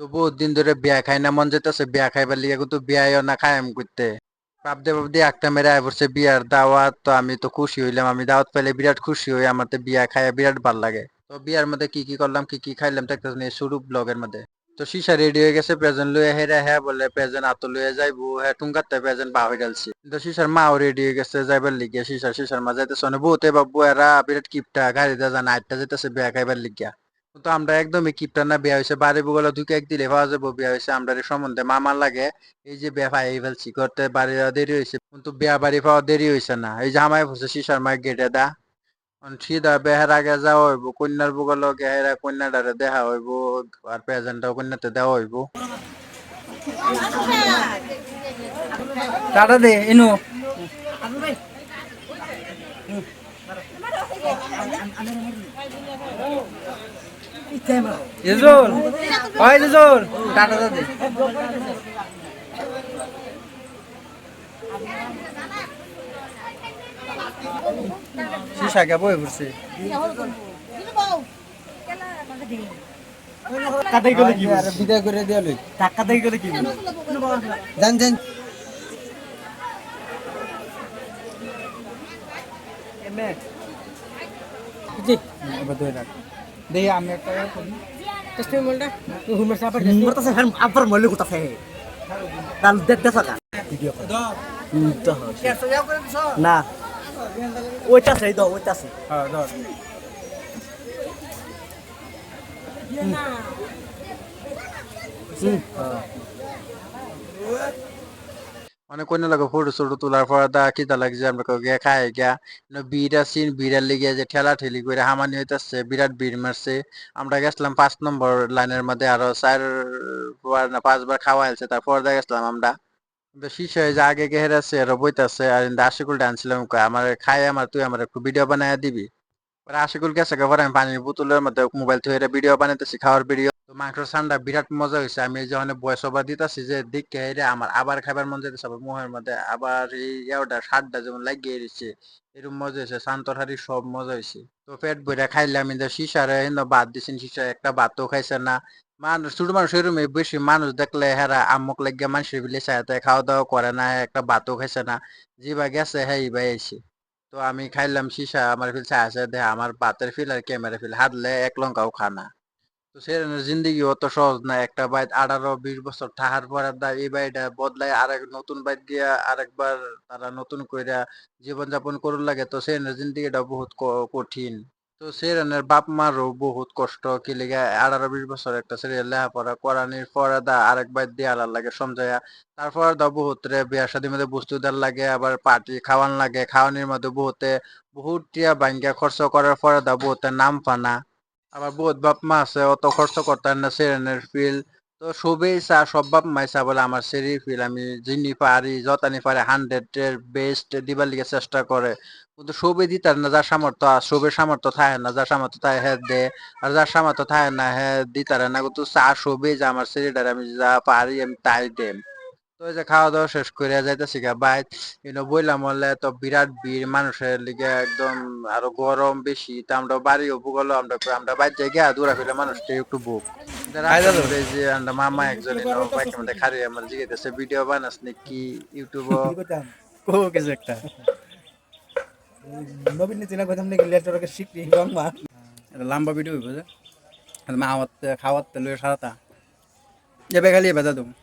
তো বহুত দিন ধরে বিয়া খাই না, মন যেতেছে বিয়া খাইবার লিগে, কিন্তু বিয়াও না খাই আমি করতে ভাবতে ভাবতে একটা মেরে আয় পড়ছে বিয়ার দাওয়াত, তো আমি তো খুশি হইলাম। আমি দাওয়াত পেলে বিরাট খুশি হই আমার তো বিয়া খাইয়া বিরাট ভালো লাগে। তো বিয়ার মধ্যে কি কি করলাম, কি কি খাইলাম তো একটা শুরু ব্লগের মধ্যে। তো সিসা রেডি হয়ে গেছে, প্রেজেন্ট লয়ে হেরা হ্যাঁ বলে প্রেজেন্ট আতো লয়ে যাইবো হ্যাঁ টুঙ্গাতে প্রেজেন্ট বা হয়ে ডালছি তো সিসার মাও রেডি হয়ে গেছে যাইবার লিগিয়া সিসার সিসার মা যাইতেছে বহুতে বাবু এরা বিরাট কিপটা, গাড়িতে জানা আটটা যেতেছে বিয়া খাইবার লিগিয়া তো আমরা একদমই কিপটা না বিয়া হয়েছে বাড়ি বুগলে দুই এক দিলে পাওয়া যাব বিয়া হয়েছে আমরা সম্বন্ধে মামার লাগে এই যে বিয়া পাই ফেলছি করতে বাড়ি দেরি হয়েছে কিন্তু বিয়া বাড়ি পাওয়া দেরি হয়েছে না এই যে আমায় বসে সিসার মায়ের গেটে দা সিধা বেহার আগে যাওয়া হইব কন্যার বুগল লগে হেরা কন্যাটারে দেখা হইব আর প্রেজেন্টটাও কন্যাতে দেওয়া হইব। টাটা দে ইনু ইজুল ওই ইজুল। টাটা দে। শিশা কে বই পড়ছে বিদায় করে দিয়া লই। টাকা দিয়ে গেলে কি জান জান এবার দুই রাখ। দেই আমি একটা করি টেস্টিমোলটা হুমার সাপার মরতাছে হ্যাঁ আবার মলে কোথাছে তাল দেখ দেখ কা না। ওইটা সেই দাও ওইটা সেই হ্যাঁ ধর অনেক কন্যা লাগে ফটো ছোটো তোলার পর দা খিদা লাগছে আমরা কেউ গিয়া, খাই গিয়া। বিড়া সিন বিড়ার লিগে যে ঠেলা ঠেলি করে হামানি হইতাছে বিরাট ভিড় মারছে আমরা গেছিলাম পাঁচ নম্বর লাইনের মধ্যে আরও চার বার না পাঁচবার খাওয়া হয়েছে তারপর দেখা গেছিলাম আমরা। কিন্তু হয়ে যে আগে গেহে আছে আর বইতাছে আর আশিকুল ডানছিলাম আমার খাই আমার তুই আমার একটু ভিডিও বানায় দিবি। আশিকুল গেছে আমি পানির বোতলের মধ্যে মোবাইল থেকে ভিডিও বানাইতেছি খাওয়ার ভিডিও তো মাংস ঠান্ডা বিরাট মজা হয়েছে আমি এই যে অনেক বয়স ওভার দিতেছি যে দিকে হেরে আমার আবার খাবার মন যেতেছে আবার মোহের মধ্যে। আবার এই ইয়াওটা সারটা যেমন লাগিয়ে দিচ্ছে এরকম মজা হয়েছে শান্তরহারি সব মজা হয়েছে তো পেট ভরে খাইলাম কিন্তু শিশারে কিন্তু বাদ দিছেন শিশা একটা ভাতও খাইছে না। মানুষ ছোট মানুষ এরকম বেশি মানুষ দেখলে হেরা আম্মক লাগিয়ে মানুষের বিলে চাইতে খাওয়া দাওয়া করে না একটা ভাতও খাইছে না। জিবা গেছে হ্যাঁ ইবাই আইছে তো আমি খাইলাম শিশা আমার ফিল আছে দেখ আমার বাতের ফিল আর ক্যামেরা ফিল হাতলে এক লঙ্কাও খানা তো সেরকম জিন্দগি অত সহজ না, একটা বাইত আঠারো, বিশ বছর থাকার পর দা এই বাড়িটা বদলাই আরেক নতুন বাইত গিয়া আরেকবার তারা নতুন কইরা জীবনযাপন করুন লাগে, তো সেরকম জিন্দগিটা বহুত কঠিন। তো সেরনের বাপ মারও বহুত কষ্ট, কি লেগে আঠারো, বিশ বছর একটা ছেলে লেখাপড়া করানির পরে দা আরেক বাইত দিয়ে আলার লাগে সমঝাইয়া তারপর দা বহুত রে বিয়ার শাদির মধ্যে বস্তু দেওয়ার লাগে, আবার পার্টি খাওয়ান লাগে, খাওয়ানির মধ্যে বহুতে বহুত টিয়া বাঙ্গা খরচ করার পরে দা বহুতে নাম পানা। আবার বহুত বাপ মা আছে, অত খরচ করতে না, সেরেনের ফিল। তো সবেই চা, সব বাপ মাই চা বলে আমার সেরি ফিল। আমি যিনি পারি, যতানি পারে হান্ড্রেড এর বেস্ট দিবার লিগে চেষ্টা করে। কিন্তু সবে দিতার না, যার সামর্থ্য সবের সামর্থ্য থাকে না, যার সামর্থ্য থাকে হ্যাঁ দে, আর যার সামর্থ্য থাকে না হ্যাঁ দিতারে না। কিন্তু চা সবেই যে আমার সেরিটার আমি যা পারি, আমি তাই দেম। তো এই যে খাওয়া দাওয়া শেষ করে যাইতেছি গা বাইক কিন্তু বইলাম বললে তো বিরাট ভিড় মানুষের লিগে একদম আরও গরম বেশি তা আমরা বাড়িও ভুগলো আমরা কই আমরা বাইর যাই গিয়া দূরা ফেলে মানুষটা একটু বুক। এই যে আমরা মামা একজন বাইকের মধ্যে খারি আমার জিজ্ঞেস ভিডিও বানাস নাকি ইউটিউব কো কিছু একটা। নবীন চিনা কথা নাকি লেটারকে শিখলি বাংলা লম্বা ভিডিও হইব যে। মা খাওয়াত খাওয়াত লয়ে সারাতা। যাবে খালি বেজা তুমি